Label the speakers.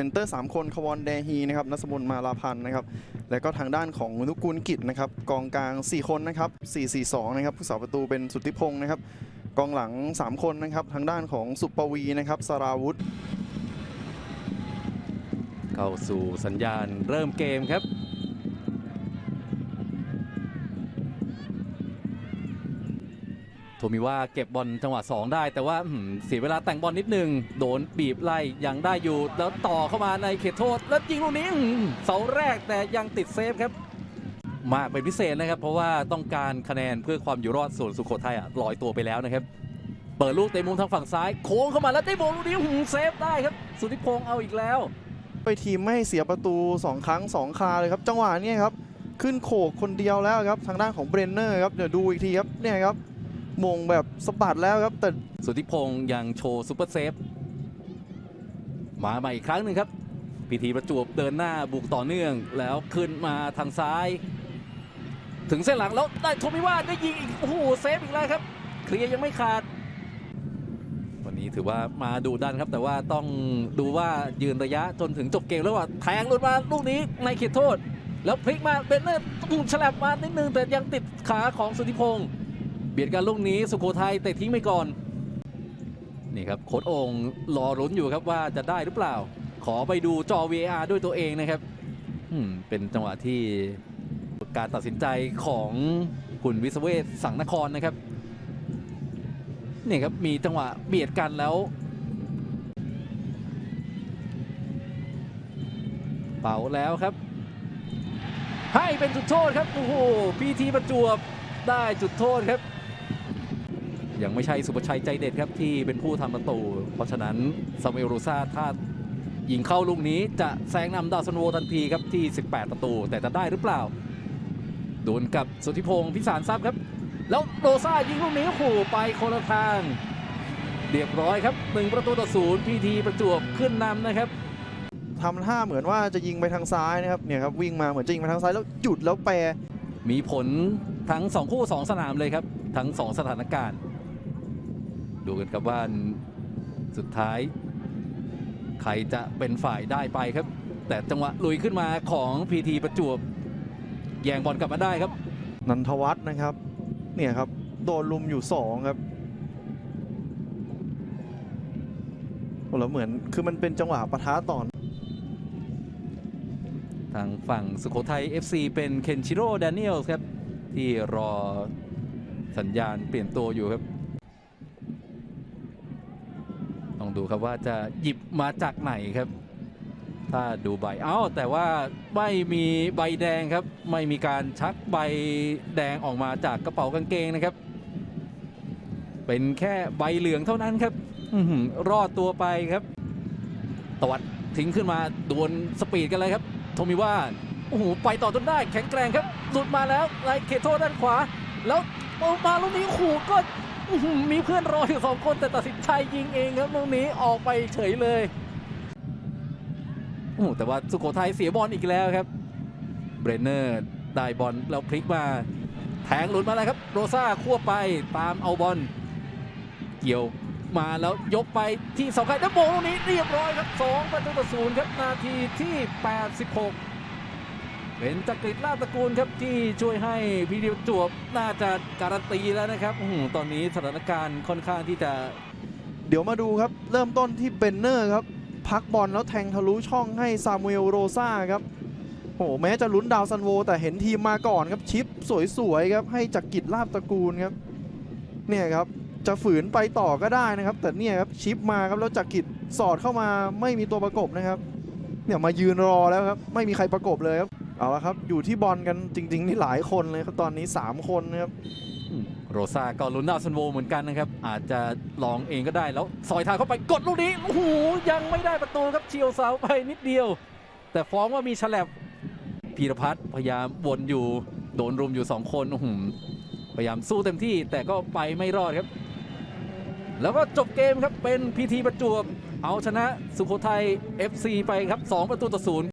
Speaker 1: เซนเตอร์3คนคาวอนเดฮีนะครับนัสมุนมาลาพันธ์นะครับแล้วก็ทางด้านของนุกูลกิจนะครับกองกลาง 4 คนนะครับ4-4-2นะครับผู้สาประตูเป็นสุทธิพงศ์นะครับกองหลัง 3 คนนะครับทางด้านของสุปวีนะครับสราวุธ
Speaker 2: เข้าสู่สัญญาณเริ่มเกมครับ โทมิว่าเก็บบอลจังหวะ 2 ได้ แต่ว่าอื้อหือเสียเวลาแต่งบอลนิดหนึง โดนบีบไล่ยังได้อยู่ แล้วต่อเข้ามาในเขตโทษ แล้วยิงลูกนี้อื้อหือเสาแรกแต่ยังติดเซฟครับ มากเป็นพิเศษนะครับ เพราะว่าต้องการคะแนนเพื่อความอยู่รอดส่วนสุโขทัยอะลอยตัวไปแล้วนะครับ เปิดลูกเตะมุมทางฝั่งซ้าย โค้งเข้ามาแล้วได้บอลลูกนี้อื้อหือเซฟได้ครับ สุทธิพงษ์เอาอีกแล้ว
Speaker 1: ไปทีมไม่ให้เสียประตู 2 ครั้ง 2 คาเลยครับ จังหวะเนี้ครับขึ้นโขกคนเดียวแล้วครับทางด้านของเบรนเนอร์ครับเดี๋ยวดูอีกทีครับเนี่ยครับ มงแบบสะบัดแล้วครับแต่
Speaker 2: สุทธิพงษ์ยังโชว์ซูเปอร์เซฟ มาใหม่อีกครั้งหนึ่งครับพีทีประจวบเดินหน้าบุกต่อเนื่อง แล้วขึ้นมาทางซ้าย ถึงเส้นหลังแล้วได้โทมิว่าได้ยิงอีกโอ้โหเซฟอีกแล้วครับ เคลียร์ยังไม่ขาด วันนี้ถือว่ามาดูดันครับ แต่ว่าต้องดูว่ายืนระยะจนถึงจบเกมแล้วว่าแทงลุดมาลูกนี้ในเขตโทษ แล้วพลิกมาเบนเนอร์ตุ้มฉลับมานิดนึงแต่ยังติดขาของสุทธิพงษ์ บียดกันลูกนี้สุโขทัยเตะทิ้งไปก่อน นี่ครับโค้ดองรอรุ้นอยู่ครับว่าจะได้หรือเปล่า ขอไปดูจอ VAR ด้วยตัวเองนะครับอืมเป็นจังหวะที่การตัดสินใจของคุณวิศเวศสังนครนะครับนี่ครับมีจังหวะเบียดกันแล้วเป่าแล้วครับ ให้เป็นจุดโทษครับโอ้โหพีทีประจวบได้จุดโทษครับ ยังไม่ใช่สุภชัยใจเด็ดครับที่เป็นผู้ทำประตู เพราะฉะนั้นซามูเอลรูซาถ้ายิงเข้าลูกนี้จะแซงนำดาวซันโวทันทีครับที่ 18 ประตู แต่จะได้หรือเปล่าโดนกับสุทธิพงศ์พิสารทรัพย์ครับ แล้วโรซายิงลูกนี้โอ้โหไปคนละทางเรียบร้อยครับหนึ่งประตูต่อศูนย์พีทีประจวบขึ้นนำนะครับ
Speaker 1: ทำท่าเหมือนว่าจะยิงไปทางซ้ายนะครับเนี่ยครับวิ่งมาเหมือนจะยิงไปทางซ้ายแล้วหยุดแล้วแปร
Speaker 2: มีผลทั้ง 2 คู่ 2 สนามเลยครับ ทั้ง 2 สถานการณ์ ดูกันครับว่าสุดท้าย ใครจะเป็นฝ่ายได้ไปครับ แต่จังหวะลุยขึ้นมาของพีทีประจวบแย่งบอลกลับมาได้ครับ
Speaker 1: นันทวัฒน์นะครับ เนี่ยครับ โดนลุมอยู่ 2 ครับแล้วเหมือนคือมันเป็นจังหวะปะทะต่อ
Speaker 2: ทางฝั่งสุโขทัย FC เป็นเคนชิโร่แดเนียลส์ครับ ที่รอสัญญาณเปลี่ยนตัวอยู่ครับ ต้องดูครับว่าจะหยิบมาจากไหนครับ ถ้าดูใบเอ้าแต่ว่าไม่มีใบแดงครับ ไม่มีการชักใบแดงออกมาจากกระเป๋ากางเกงนะครับ เป็นแค่ใบเหลืองเท่านั้นครับอรอดตัวไปครับ ตวัดทิ้งขึ้นมาดวลสปีดกันเลยครับ โทมิว่าโอ้โหไปต่อจนได้แข็งแกร่งครับหลุดมาแล้วในเขตโทษด้านขวา แล้วโอ้มาลูกนี้โอ้โหก็มีเพื่อนรออยู่สองคนแต่ตัดสินใจยิงเองครับลูกนี้ออกไปเฉยเลยโอ้แต่ว่าสุโขทัยเสียบอลอีกแล้วครับ เบรนเนอร์ได้บอลแล้วพลิกมา แทงหลุดมาแล้วครับ โรซ่าควบไปตามเอาบอลเกี่ยวมาแล้วยกไปที่เสาไกลแล้วโมงลูกนี้เรียบร้อยครับ2ประตูต่อศูนย์ครับนาทีที่ 86 เป็นจักริดลาตะกูลครับที่ช่วยให้พีเดียวจวบน่าจะการันตีแล้วนะครับอตอนนี้สถานการณ์ค่อนข้างที่จะ
Speaker 1: เดี๋ยวมาดูครับ เริ่มต้นที่เบนเนอร์ครับ พักบอลแล้วแทงทะลุช่องให้ซามูเอลโรซาครับโอ้โหแม้จะลุ้นดาวซันโว แต่เห็นทีมมาก่อนครับชิปสวยๆครับให้จักกิจลาบตระกูลครับ เนี่ยครับจะฝืนไปต่อก็ได้นะครับ แต่เนี่ยครับชิปมาครับแล้วจักกิจสอดเข้ามาไม่มีตัวประกบนะครับ เนี่ยมายืนรอแล้วครับ ไม่มีใครประกบเลยครับ เอาละครับ อยู่ที่บอลกันจริง ๆ นี่หลายคนเลยครับ ตอนนี้ 3 คนนะครับ
Speaker 2: โรซาก็ลุ้นดาวซันโวเหมือนกันนะครับ อาจจะลองเองก็ได้แล้วซอยทางเข้าไปกดลูกนี้โอ้โหยังไม่ได้ประตูครับเฉียวเสาไปนิดเดียว แต่ฟ้องว่ามีฉลับพีรพัฒน์พยายามวนอยู่โดนรุมอยู่ 2 คนอื้อหือพยายามสู้เต็มที่แต่ก็ไปไม่รอดครับ แล้วก็จบเกมครับเป็นพีทีประจวบเอาชนะสุโขทัย FC ไปครับ 2 ประตูต่อศูนย์